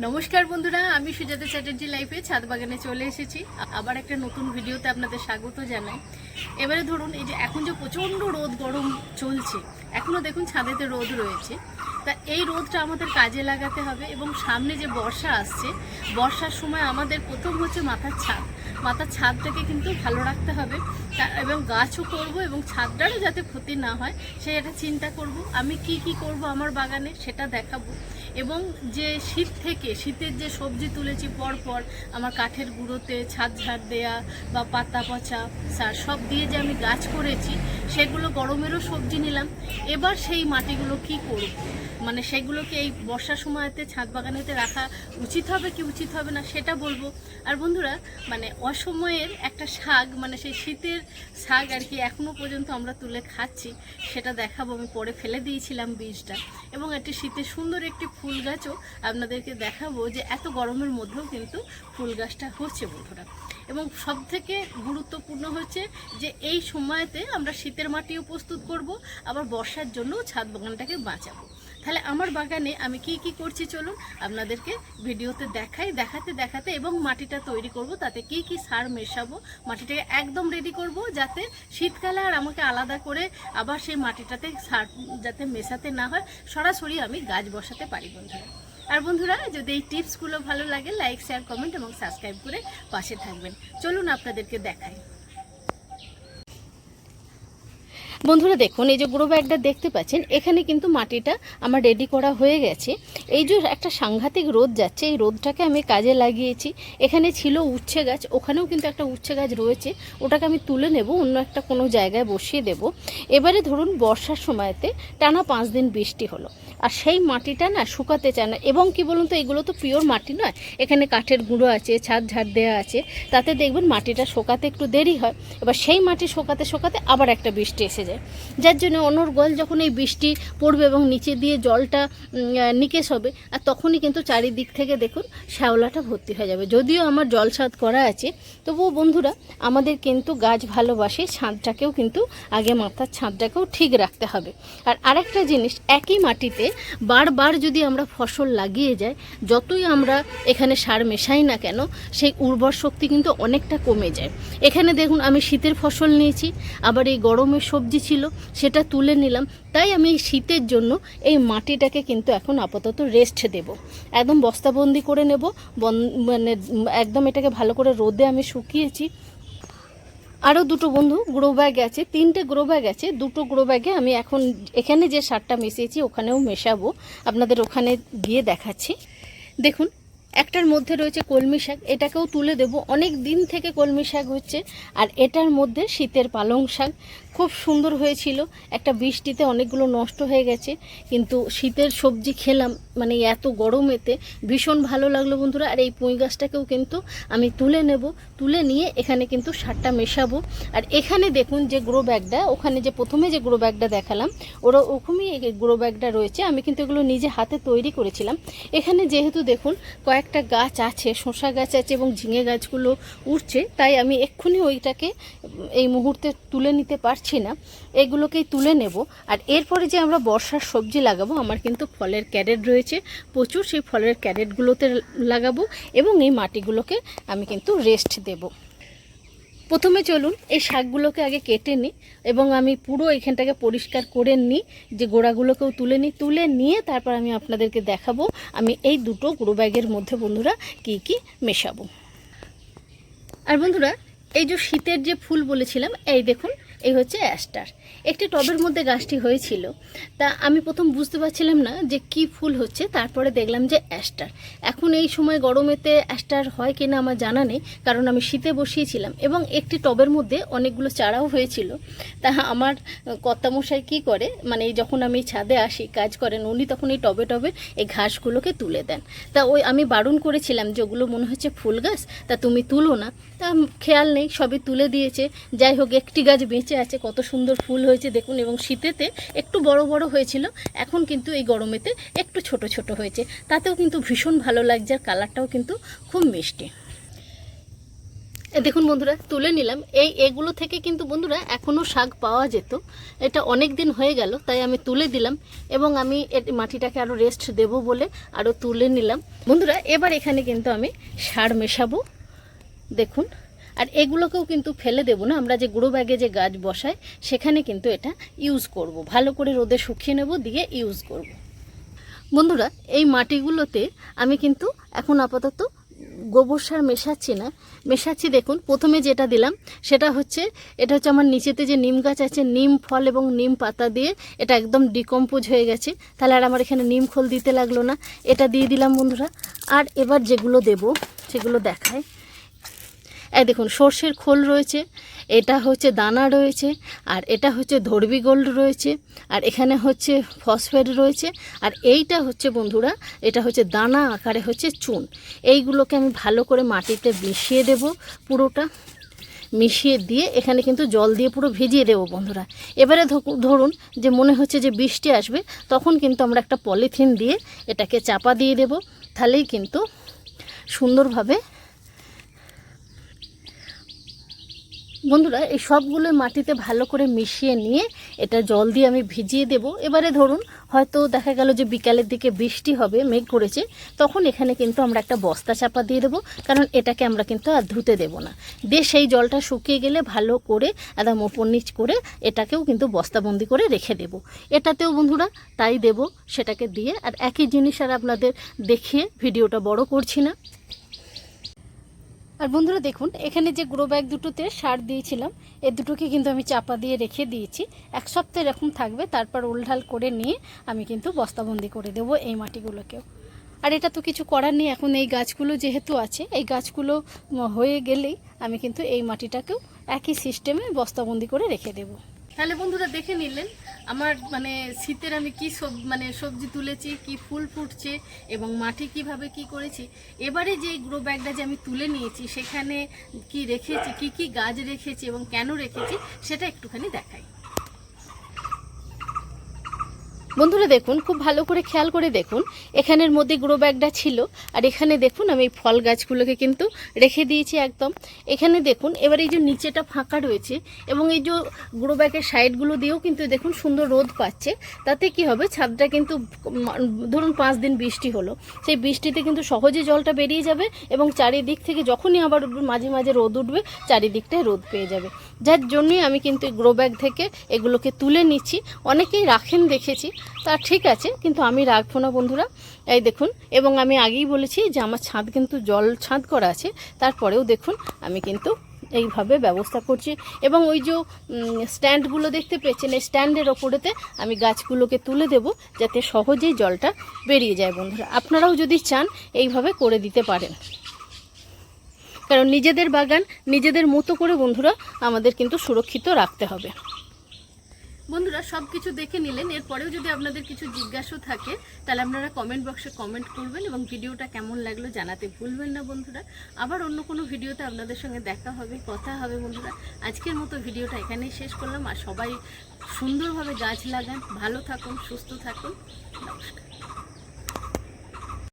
নমস্কার বন্ধুরা, আমি সুজাতা চ্যাটার্জি লাইফে ছাদ বাগানে চলে এসেছি। আবার একটা নতুন ভিডিওতে আপনাদের স্বাগত জানাই। এবারে ধরুন, এই যে এখন যে প্রচণ্ড রোদ গরম চলছে এখনও দেখুন ছাদেতে রোদ রয়েছে। তা এই রোদটা আমাদের কাজে লাগাতে হবে এবং সামনে যে বর্ষা আসছে, বর্ষার সময় আমাদের প্রথম হচ্ছে মাথার ছাদ। মাথার ছাদটাকে কিন্তু ভালো রাখতে হবে। এবং গাছও করব এবং ছাদটারও যাতে ক্ষতি না হয়, সেটা চিন্তা করব। আমি কি কি করব আমার বাগানে সেটা দেখাবো। এবং যে শীত থেকে, শীতের যে সবজি তুলেছি পরপর, আমার কাঠের গুঁড়োতে ছাদ ঝাড় দেয়া বা পাতা পচা, সার সব দিয়ে যে আমি গাছ করেছি সেগুলো গরমেরও সবজি নিলাম। এবার সেই মাটিগুলো কি করব? মানে সেগুলোকে এই বর্ষার সময়তে ছাদ বাগানেতে রাখা উচিত হবে কি উচিত হবে না সেটা বলব। আর বন্ধুরা মানে অসময়ের একটা শাক মানে সেই শীতের শাক আর কি এখনও পর্যন্ত আমরা তুলে খাচ্ছি, সেটা দেখাবো। আমি পরে ফেলে দিয়েছিলাম বীজটা। এবং একটি শীতের সুন্দর একটি ফুল গাছও আপনাদেরকে দেখাবো যে এত গরমের মধ্যেও কিন্তু ফুল গাছটা হচ্ছে বন্ধুরা। এবং সব থেকে গুরুত্বপূর্ণ হচ্ছে যে এই সময়তে আমরা শীতের মাটিও প্রস্তুত করব, আবার বর্ষার জন্য ছাদ বাগানটাকে বাঁচাবো। তাহলে আমার বাগানে আমি কি কি করছি চলুন আপনাদেরকে ভিডিওতে দেখাই, দেখাতে দেখাতে এবং মাটিটা তৈরি করব, তাতে কি কি সার মেশাবো, মাটিটাকে একদম রেডি করব যাতে শীতকালে আর আমাকে আলাদা করে আবার সেই মাটিটাতে সার যাতে মেশাতে না হয়, সরাসরি আমি গাছ বসাতে পারি বন্ধুরা। আর বন্ধুরা, যদি এই টিপসগুলো ভালো লাগে, লাইক শেয়ার কমেন্ট এবং সাবস্ক্রাইব করে পাশে থাকবেন। চলুন আপনাদেরকে দেখাই। বন্ধুরা দেখুন, এই যে গ্রো ব্যাগটা দেখতে পাচ্ছেন, এখানে কিন্তু মাটিটা আমার রেডি করা হয়ে গেছে। এই যে একটা সাংঘাতিক রোদ যাচ্ছে, এই রোদটাকে আমি কাজে লাগিয়েছি। এখানে ছিল উচ্ছে গাছ, ওখানেও কিন্তু একটা উচ্ছে গাছ রয়েছে। ওটাকে আমি তুলে নেব, অন্য একটা কোনো জায়গায় বসিয়ে দেব। এবারে ধরুন, বর্ষার সময়তে টানা পাঁচ দিন বৃষ্টি হলো। আর সেই মাটিটা না শুকাতে চায় না। এবং কি বলুন তো, এগুলো তো পিওর মাটি নয়। এখানে কাঠের গুঁড়ো আছে, ছাদ ঝাড় দেওয়া আছে। তাতে দেখবেন মাটিটা শোকাতে একটু দেরি হয়। এবার সেই মাটি শোকাতে শোকাতে আবার একটা বৃষ্টি এসে যায়। যার জন্য অনর্গল যখন এই বৃষ্টি পড়বে এবং নিচে দিয়ে জলটা নিকেশ হবে, আর তখনই কিন্তু চারিদিক থেকে দেখুন শ্যাওলাটা ভর্তি হয়ে যাবে। যদিও আমার জলসাদ করা আছে, তবুও বন্ধুরা, আমাদের কিন্তু গাছ ভালোবাসে ছাদটাকেও কিন্তু আগে মাথার ছাদটাকেও ঠিক রাখতে হবে। আর আরেকটা জিনিস, একই মাটিতে বারবার যদি আমরা ফসল লাগিয়ে যাই, যতই আমরা এখানে সার মেশাই না কেন, সেই উর্বর শক্তি কিন্তু অনেকটা কমে যায়। এখানে দেখুন আমি শীতের ফসল নিয়েছি, আবার এই গরমের সবজি ছিল, সেটা তুলে নিলাম। তাই আমি শীতের জন্য এই মাটিটাকে কিন্তু এখন আপাতত রেস্ট দেব। একদম বস্তাবন্দি করে নেব। মানে একদম এটাকে ভালো করে রোদে আমি শুকিয়েছি। আরও দুটো বন্ধু গ্রো ব্যাগ আছে, তিনটে গ্রো ব্যাগ আছে, দুটো গ্রো ব্যাগে আমি এখন এখানে যে সারটা মিশিয়েছি, ওখানেও মেশাবো। আপনাদের ওখানে গিয়ে দেখাচ্ছি। দেখুন, একটার মধ্যে রয়েছে কলমি শাক, এটাকেও তুলে দেব। অনেক দিন থেকে কলমি শাক হচ্ছে, আর এটার মধ্যে শীতের পালং শাক। খুব সুন্দর হয়েছিল। একটা বৃষ্টিতে অনেকগুলো নষ্ট হয়ে গেছে, কিন্তু শীতের সবজি খেলাম মানে এত গরমেতে ভীষণ ভালো লাগল বন্ধুরা, আর এই পুঁই গাছটাকেও কিন্তু আমি তুলে নেব। তুলে নিয়ে এখানে কিন্তু সারটা মেশাবো। আর এখানে দেখুন যে গ্রো ব্যাগটা ওখানে যে প্রথমে যে গ্রো ব্যাগটা দেখালাম ওরা ওরকমই গ্রো ব্যাগটা রয়েছে। আমি কিন্তু এগুলো নিজে হাতে তৈরি করেছিলাম। এখানে যেহেতু দেখুন কয়েকটা গাছ আছে, শসা গাছ আছে এবং ঝিঙে গাছগুলো উঠছে, তাই আমি এক্ষুনি ওইটাকে এই মুহূর্তে তুলে নিতে পারছি। না, এগুলোকেই তুলে নেব। আর এরপরে যে আমরা বর্ষার সবজি লাগাবো, আমার কিন্তু ফলের ক্যারেট রয়েছে। প্রচুর সেই ফলের ক্যারেটগুলোতে লাগাবো এবং এই মাটিগুলোকে আমি কিন্তু রেস্ট দেব। প্রথমে চলুন, এই শাকগুলোকে আগে কেটে নিই এবং আমি পুরো এখানটাকে পরিষ্কার করে নিই, যে গোড়াগুলোকেও তুলে নিই। তুলে নিয়ে তারপর আমি আপনাদেরকে দেখাবো, আমি এই দুটো গ্রো ব্যাগের মধ্যে বন্ধুরা কি কি মেশাবো। আর বন্ধুরা, এই যে শীতের যে ফুল বলেছিলাম, এই দেখুন এই হচ্ছে অ্যাস্টার। একটি টবের মধ্যে গাছটি হয়েছিল। তা আমি প্রথম বুঝতে পারছিলাম না যে কি ফুল হচ্ছে, তারপরে দেখলাম যে অ্যাস্টার। এখন এই সময় গরমেতে অ্যাস্টার হয় কিনা আমার জানা নেই, কারণ আমি শীতে বসিয়েছিলাম এবং একটি টবের মধ্যে অনেকগুলো চারাও হয়েছিল। তা আমার কর্তামশাই কী করে মানে যখন আমি ছাদে আসি, কাজ করেন, উনি তখন এই টবে টবে এই ঘাসগুলোকে তুলে দেন। তা ওই আমি বারণ করেছিলাম যে ওগুলো মনে হচ্ছে ফুল গাছ, তা তুমি তুলো না। তা খেয়াল নেই, সবই তুলে দিয়েছে। যাই হোক, একটি গাছ বেঁচে আছে, কত সুন্দর ফুল হয়েছে দেখুন, এবং শীতেতে একটু বড় বড় হয়েছিল, এখন কিন্তু এই গরমেতে একটু ছোট ছোট হয়েছে। তাতেও কিন্তু ভীষণ ভালো লাগছে, আর কালারটাও কিন্তু খুব মিষ্টি। দেখুন বন্ধুরা, তুলে নিলাম। এই এগুলো থেকে কিন্তু বন্ধুরা এখনও শাক পাওয়া যেত। এটা অনেক দিন হয়ে গেল, তাই আমি তুলে দিলাম, এবং আমি মাটিটাকে আরও রেস্ট দেব বলে আরও তুলে নিলাম। বন্ধুরা, এবার এখানে কিন্তু আমি সার মেশাবো। দেখুন আর এগুলোকেও কিন্তু ফেলে দেবো না। আমরা যে গুঁড়ো ব্যাগে যে গাছ বসাই, সেখানে কিন্তু এটা ইউজ করব। ভালো করে রোদে শুকিয়ে নেব, দিয়ে ইউজ করব। বন্ধুরা, এই মাটিগুলোতে আমি কিন্তু এখন আপাতত গোবর সার মেশাচ্ছি না। মেশাচ্ছি দেখুন, প্রথমে যেটা দিলাম, সেটা হচ্ছে, এটা হচ্ছে আমার নিচেতে যে নিম গাছ আছে, নিম ফল এবং নিম পাতা দিয়ে এটা একদম ডিকম্পোজ হয়ে গেছে। তাহলে আর আমার এখানে নিম খোল দিতে লাগল না। এটা দিয়ে দিলাম বন্ধুরা। আর এবার যেগুলো দেব, সেগুলো দেখায়। এই দেখুন, সর্ষের খোল রয়েছে, এটা হচ্ছে দানা রয়েছে, আর এটা হচ্ছে ধর্বি গোল্ড রয়েছে, আর এখানে হচ্ছে ফসফেট রয়েছে, আর এইটা হচ্ছে বন্ধুরা, এটা হচ্ছে দানা আকারে হচ্ছে চুন। এইগুলোকে আমি ভালো করে মাটিতে মিশিয়ে দেব পুরোটা, মিশিয়ে দিয়ে এখানে কিন্তু জল দিয়ে পুরো ভিজিয়ে দেবো বন্ধুরা। এবারে ধরুন যে মনে হচ্ছে যে বৃষ্টি আসবে, তখন কিন্তু আমরা একটা পলিথিন দিয়ে এটাকে চাপা দিয়ে দেব, তাহলেই কিন্তু সুন্দরভাবে বন্ধুরা, এই সবগুলো মাটিতে ভালো করে মিশিয়ে নিয়ে এটা জল দিয়ে আমি ভিজিয়ে দেব। এবারে ধরুন, হয়তো দেখা গেল যে বিকালের দিকে বৃষ্টি হবে, মেঘ করেছে, তখন এখানে কিন্তু আমরা একটা বস্তা চাপা দিয়ে দেবো, কারণ এটাকে আমরা কিন্তু আর ধুতে দেবো না। দিয়ে সেই জলটা শুকিয়ে গেলে ভালো করে একদম ওপর নিচ করে এটাকেও কিন্তু বস্তাবন্দি করে রেখে দেব। এটাতেও বন্ধুরা, তাই দেব, সেটাকে দিয়ে। আর একই জিনিস আর আপনাদের দেখিয়ে ভিডিওটা বড় করছি না। আর বন্ধুরা দেখুন, এখানে যে গ্রো ব্যাগ দুটোতে সার দিয়েছিলাম, এ দুটোকে কিন্তু আমি চাপা দিয়ে রেখে দিয়েছি। এক সপ্তাহ এরকম থাকবে, তারপর উলঢাল করে নিয়ে আমি কিন্তু বস্তাবন্দি করে দেবো এই মাটিগুলোকেও। আর এটা তো কিছু করার নেই, এখন এই গাছগুলো যেহেতু আছে, এই গাছগুলো হয়ে গেলেই আমি কিন্তু এই মাটিটাকেও একই সিস্টেমে বস্তাবন্দি করে রেখে দেবো। তাহলে বন্ধুরা দেখে নিলেন আমার মানে শীতের আমি কি সব মানে সবজি তুলেছি, কি ফুল ফুটছে এবং মাটি কীভাবে কি করেছি, এবারে যে গ্রো ব্যাগটা যে আমি তুলে নিয়েছি, সেখানে কি রেখেছি, কি কি গাছ রেখেছি এবং কেন রেখেছি, সেটা একটুখানি দেখাই। বন্ধুরা দেখুন, খুব ভালো করে খেয়াল করে দেখুন, এখানের মধ্যে গ্রো ব্যাগটা ছিল, আর এখানে দেখুন আমি এই ফল গাছগুলোকে কিন্তু রেখে দিয়েছি একদম। এখানে দেখুন, এবার এই যে নিচেটা ফাঁকা রয়েছে, এবং এই যে গ্রো ব্যাগের সাইডগুলো দিয়েও কিন্তু দেখুন সুন্দর রোদ পাচ্ছে। তাতে কি হবে, ছাদটা কিন্তু ধরুন পাঁচ দিন বৃষ্টি হলো, সেই বৃষ্টিতে কিন্তু সহজে জলটা বেরিয়ে যাবে, এবং চারিদিক থেকে যখনই আবার মাঝে মাঝে রোদ উঠবে, চারিদিকটায় রোদ পেয়ে যাবে। যার জন্যই আমি কিন্তু গ্রো ব্যাগ থেকে এগুলোকে তুলে নিচ্ছি। অনেকেই রাখেন দেখেছি, তা ঠিক আছে, কিন্তু আমি রাখব না বন্ধুরা। এই দেখুন, এবং আমি আগেই বলেছি যে আমার ছাদ কিন্তু জল ছাদ করা আছে, তারপরেও দেখুন আমি কিন্তু এইভাবে ব্যবস্থা করছি। এবং ওই যে স্ট্যান্ডগুলো দেখতে পেয়েছেন, এই স্ট্যান্ডের ওপরেতে আমি গাছগুলোকে তুলে দেব, যাতে সহজেই জলটা বেরিয়ে যায় বন্ধুরা। আপনারাও যদি চান, এইভাবে করে দিতে পারেন। কারণ নিজেদের বাগান, নিজেদের মতো করে বন্ধুরা আমাদের কিন্তু সুরক্ষিত রাখতে হবে। বন্ধুরা সব কিছু দেখে নিলেন। এরপরেও যদি আপনাদের কিছু জিজ্ঞাসা থাকে, তাহলে আপনারা কমেন্ট বক্সে কমেন্ট করবেন এবং ভিডিওটা কেমন লাগল জানাতে ভুলবেন না বন্ধুরা। আবার অন্য কোনো ভিডিওতে আপনাদের সঙ্গে দেখা হবে, কথা হবে বন্ধুরা। আজকের মতো ভিডিওটা এখানেই শেষ করলাম। আর সবাই সুন্দরভাবে গাছ লাগান, ভালো থাকুন, সুস্থ থাকুন। নমস্কার।